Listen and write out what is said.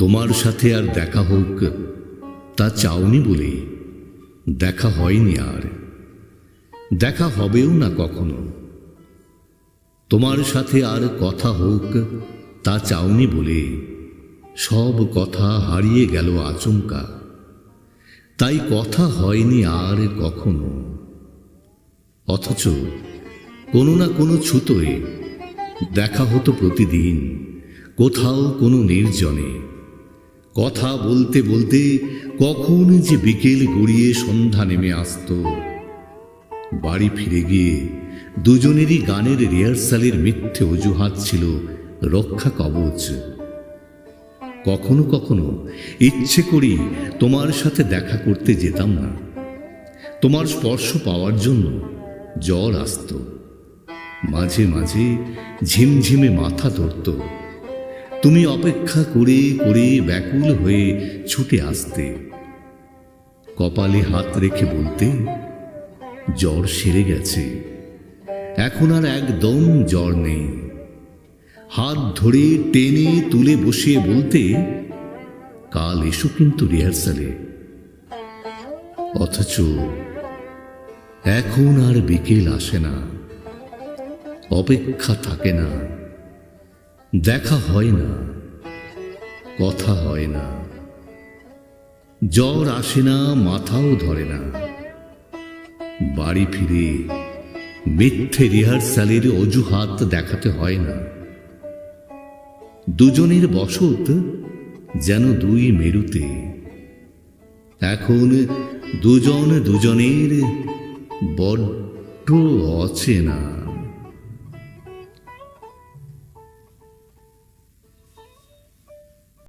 তোমার সাথে আর দেখা হোক, তা চাওনি বলে দেখা হয়নি আর। দেখা হবেও না কখনো। তোমার সাথে আর কথা হোক, তা চাওনি বলে সব কথা হারিয়ে গেল আচমকা। তাই কথা হয়নি আর কখনো। অথচ কোনো না কোনো ছুতোয় দেখা হতো প্রতিদিন, কোথাও কোনো নির্জনে। কথা বলতে বলতে কখন যে বিকেল গড়িয়ে সন্ধ্যা নেমে আসতো। বাড়ি ফিরে গিয়ে দুজনেরই গানের রিহার্সালের মিথ্যে অজুহাত ছিল রক্ষা কবচ। কখনো কখনো ইচ্ছে করি তোমার সাথে দেখা করতে যেতাম না। তোমার স্পর্শ পাওয়ার জন্য জ্বর আসতো। মাঝে মাঝে ঝিমঝিমে মাথা ধরত। তুমি অপেক্ষা করে করে ব্যাকুল হয়ে ছুটে আসতে। কপালে হাত রেখে বলতে, জ্বর সেরে গেছে। এখন আর একদম জ্বর নেই। হাত ধরে টেনে তুলে বসিয়ে বলতে, কাল এসো কিন্তু রিহার্সালে। অথচ এখন আর বিকেল আসে না। অপেক্ষা থাকে না। দেখা হয় না, কথা হয় না। জ্বর আসে না, মাথাও ধরে না। বাড়ি ফিরে মিথ্যে রিহার্সালের অজুহাত দেখাতে হয় না। দুজনের বসত যেন দুই মেরুতে। এখন দুজন দুজনের বড্ড অচেনা।